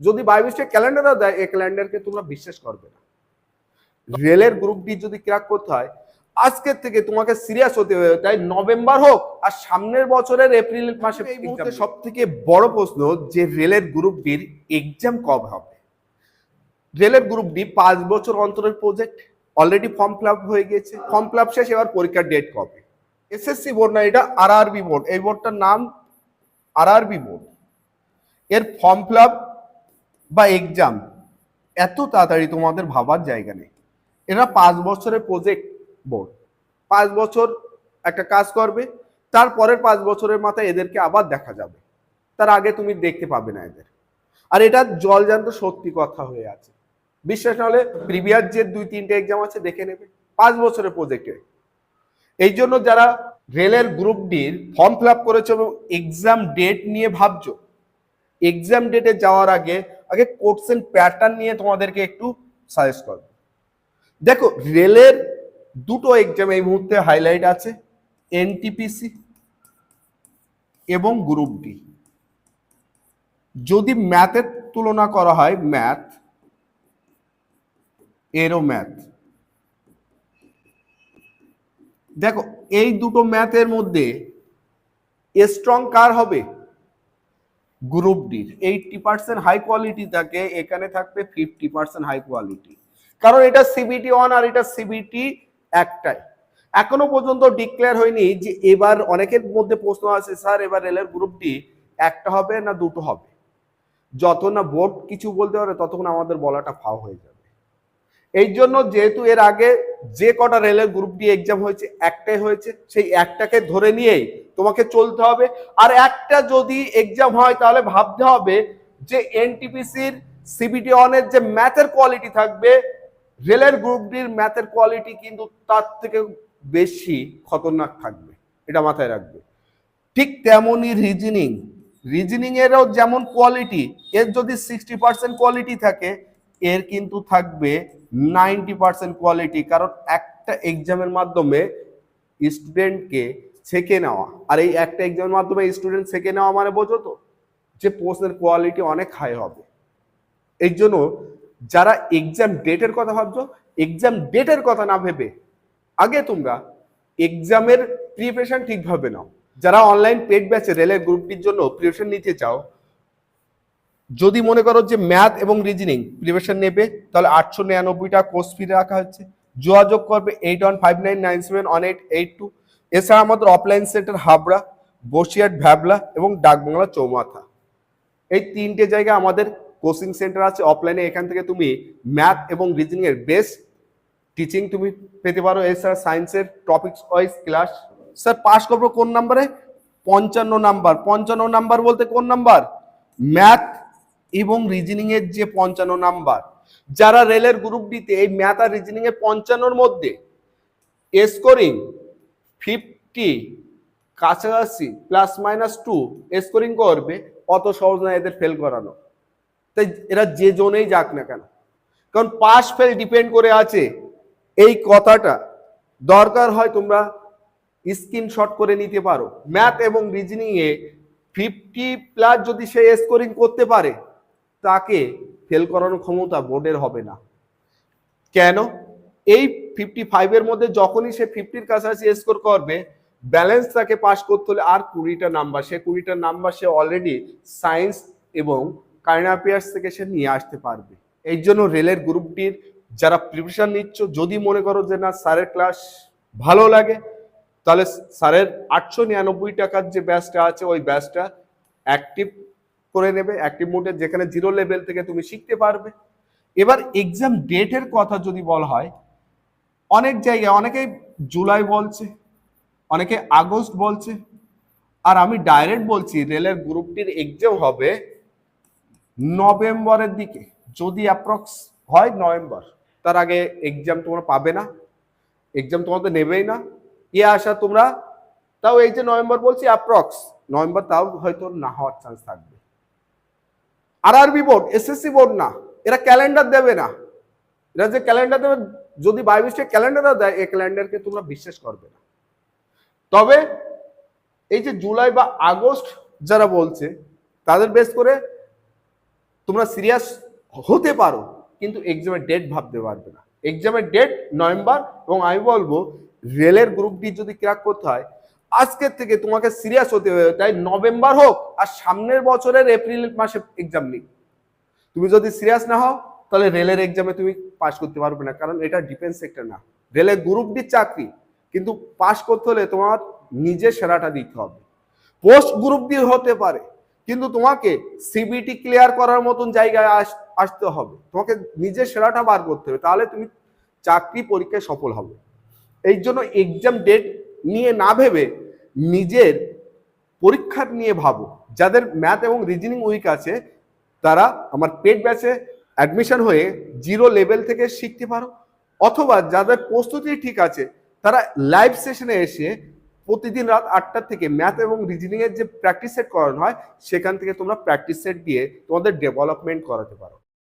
যদি বাইবিস্টের ক্যালেন্ডারও দেয় এই ক্যালেন্ডারকে তোমরা বিশ্বাস করবে না। রেলের গ্রুপ ডি যদি ক্র্যাক করতে হয় আজকের থেকে তোমাকে সিরিয়াস হতে হবে তাই নভেম্বর হোক আর সামনের বছরের এপ্রিল মাসে এই মুহূর্তে সব থেকে বড় প্রশ্ন যে রেলের গ্রুপ ডির এক্সাম কবে হবে? রেলের গ্রুপ ডি পাঁচ বছর অন্তরের প্রজেক্ট অলরেডি ফর্ম ফিল হয়ে গিয়েছে ফর্ম ফিল শেষ এবার পরীক্ষার ডেট কবে? এসএসসি বোর্ড না এটা আরআরবি বোর্ড এই বোর্ডটার নাম আরআরবি বোর্ড এর ফর্ম ফিল বা এক্সাম এত তাড়াতাড়ি তোমাদের ভাবার জায়গা নেই। এরা পাঁচ বছরের প্রজেক্ট বোর্ড পাঁচ বছর একটা কাজ করবে তারপরের পাঁচ বছরের মাথায় এদেরকে আবার দেখা যাবে। তার আগে তুমি দেখতে পাবে না এদের। আর এটা জলজান্ত সত্যি কথা হয়ে আছে। বিশ্বাস না হলে প্রিভিয়াস যে দুই, তিনটে এক্সাম আছে দেখে নেবে। পাঁচ বছরের প্রজেক্টে এই জন্য যারা রেলের গ্রুপ ডির ফর্ম ফিল আপ করেছ এবং এক্সাম ডেট নিয়ে ভাবছ এক্সাম ডেটে যাওয়ার আগে আগে কোর্স এন্ড প্যাটার্ন নিয়ে তোমাদেরকে একটু সাজেস্ট করব। দেখো রেলের দুটো এক্সাম এই মুহূর্তে হাইলাইট আছে এনটিপিসি এবং গ্রুপ ডি যদি ম্যাথের তুলনা করা হয় ম্যাথ এরও ম্যাথ দেখো, এই দুটো ম্যাথের মধ্যে স্ট্রং কার হবে? গ্রুপ ডির এইটটি পার্সেন্ট হাই কোয়ালিটি থাকে, এখানে থাকবে ফিফটি পার্সেন্ট হাই কোয়ালিটি কারণ এটা সিবিটি ওয়ান আর এটা সিবিটি একটাই। এখনও পর্যন্ত ডিক্লেয়ার হয়নি যে এবার অনেকের মধ্যে প্রশ্ন আছে, স্যার, এবার রেলের গ্রুপটি একটা হবে না দুটো হবে? যত না বোর্ড কিছু বলতে পারে ততক্ষণ আমাদের বলাটা ফাও হয়ে যাবে। এই জন্য যেহেতু এর আগে যে কটা রেলের গ্রুপ ডি এক্সাম হয়েছে, একটাই হয়েছে, সেই একটাকে ধরে নিয়েই তোমাকে চলতে হবে। আর একটা যদি এক্সাম হয়, তাহলে ভাবতে হবে যে এনটিপিসির সিবিটি অনের যে ম্যাথের কোয়ালিটি থাকবে, রেলের গ্রুপ ডির ম্যাথের কোয়ালিটি কিন্তু তার থেকে বেশি খতরনাক থাকবে। এটা মাথায় রাখবে। ঠিক তেমনই রিজনিং রিজনিং এরও যেমন কোয়ালিটি এর যদি সিক্সটি পার্সেন্ট কোয়ালিটি থাকে, এর কিন্তু থাকবে নাইনটি পার্সেন্ট কোয়ালিটি কারণ একটা এক্সামের মাধ্যমে স্টুডেন্টকে ছেঁকে নেওয়া। আর এই একটা এক্সামের মাধ্যমে স্টুডেন্ট ছেঁকে নেওয়া মানে বোঝো তো যে প্রশ্নের কোয়ালিটি অনেক হাই হবে। এই জন্য যারা এক্সাম ডেটের কথা ভাবছ এক্সাম ডেটের কথা না ভেবে, আগে তোমরা এক্সামের প্রিপারেশন ঠিকভাবে নাও। যারা অনলাইন পেড ব্যাচে রেলের গ্রুপটির জন্য প্রিপারেশন নিতে চাও যদি মনে করো যে ম্যাথ এবং রিজনিং প্রিপারেশন নেবে, তাহলে আটশো নিরানব্বইটা কোর্স ফি রাখা হচ্ছে। যোগাযোগ করবে eight one five nine nine seven one eight eight two এছাড়া আমাদের অফলাইন সেন্টার হাবড়া বসিয়াট ভ্যাবলা এবং ডাকবাংলা চৌমাথা। এই তিনটে জায়গায় আমাদের কোচিং সেন্টার আছে। অফলাইনে এখান থেকে তুমি ম্যাথ এবং রিজনিং এর বেস্ট টিচিং তুমি পেতে পারো। এছাড়া সায়েন্সের topics wise class sir pass করব কোন নাম্বারে পঞ্চান্ন নাম্বার পঞ্চান্ন নাম্বার বলতে কোন নাম্বার ম্যাথ এবং রিজনিং এর যে পঞ্চান্ন নাম্বার, যারা রেলের গ্রুপ ডিতে এই ম্যাথ আর রিজনিং এর পঞ্চান্নর মধ্যে স্কোরিং ফিফটি কাছাকাছি প্লাস মাইনাস টু স্কোরিং করবে, অত সহজ না এদের ফেল করানো। তাই এরা যে জোনেই যাক না কেন। কারণ পাস ফেল ডিপেন্ড করে আছে এই কথাটা। দরকার হয় তোমরা স্ক্রিনশট করে নিতে পারো। ম্যাথ এবং রিজনিং এ ফিফটি প্লাস যদি সে স্কোরিং করতে পারে তাকে ফেল করানোর ক্ষমতা বোর্ডের হবে না। কেন? এই ফিফটি ফাইভের মধ্যে যখনই সে ফিফটির কাছাকাছি স্কোর করবে ব্যালেন্স তাকে পাশ করতে হলে আর কুড়িটা নাম্বার সে কুড়িটা নাম্বার সে অলরেডি সায়েন্স এবং কারেন্ট অ্যাফেয়ার্স থেকে সে নিয়ে আসতে পারবে। এই জন্য রেলের গ্রুপটির যারা প্রিপারেশন নিচ্ছ, যদি মনে করো যে না স্যারের ক্লাস ভালো লাগে, তাহলে স্যারের আটশো নিরানব্বই টাকার যে ব্যাচটা আছে, ওই ব্যাচটা অ্যাক্টিভ করে নেবে অ্যাক্টিভ মোডে যেখানে জিরো লেভেল থেকে তুমি শিখতে পারবে। এবার এক্সাম ডেটের কথা যদি বলা হয়, অনেক জায়গায় অনেকেই জুলাই বলছে, অনেকে আগস্ট বলছে, আর আমি ডাইরেক্ট বলছি, রেলের গ্রুপটির এক্সাম হবে নভেম্বরের দিকে। যদি অ্যাপ্রক্স হয় নভেম্বর, তার আগে এক্সাম তোমরা পাবে না এক্সাম তোমাদের নেবেই না। এ আসা তোমরা, তাও এই যে নভেম্বর বলছি অ্যাপ্রক্স নভেম্বর তাও হয়তো না হওয়ার চান্স থাকবে। আর আরবি বোর্ড এসএসসি বোর্ড না। এরা ক্যালেন্ডার দেবে না। এরা যে ক্যালেন্ডার দেবে, যদি বাইবিস্টে ক্যালেন্ডারও দেয়, এই ক্যালেন্ডারকে তোমরা বিশ্বাস করবে না। তবে এই যে জুলাই বা আগস্ট যারা বলছে, তাদের বেস করে তোমরা সিরিয়াস হতে পারো, কিন্তু এক্সামের ডেট ভাবতে পারবে না। এক্সামের ডেট নভেম্বর এবং আমি বলব, রেলের গ্রুপ ডি যদি ক্র্যাক করতে হয় আজকের থেকে তোমাকে সিরিয়াস হতে হবে। তাই নভেম্বর হোক আর সামনের বছরের এপ্রিল মাসে এক্সাম নেই। তুমি যদি সিরিয়াস না হও, তাহলে রেলের এক্সামে তুমি পাস করতে পারবে না। কারণ এটা ডিফেন্স সেক্টর না। রেলের গ্রুপ ডি চাকরি। কিন্তু পাস করতে হলে তোমার নিজের সেরাটা দিতে হবে। পোস্ট গ্রুপ ডি হতে পারে। কিন্তু তোমাকে সিবিটি ক্লিয়ার করার মতন জায়গায় আস- আসতে হবে। তোমাকে নিজের সেরাটা বার করতে হবে। তাহলে তুমি চাকরি পরীক্ষায় সফল হবে। এই জন্য এক্সাম ডেট নিয়ে না ভেবে নিজের পরীক্ষার নিয়ে ভাবো। যাদের ম্যাথ এবং রিজনিং উইক আছে, তারা আমার পেড ব্যাচে অ্যাডমিশন হয়ে জিরো লেভেল থেকে শিখতে পারো। অথবা যাদের প্রস্তুতি ঠিক আছে, তারা লাইভ সেশনে এসে প্রতিদিন রাত আটটা থেকে ম্যাথ এবং রিজনিং এর যে প্র্যাকটিস সেট করানো হয়, সেখান থেকে তোমরা প্র্যাকটিস সেট দিয়ে তোমাদের ডেভেলপমেন্ট করাতে পারো।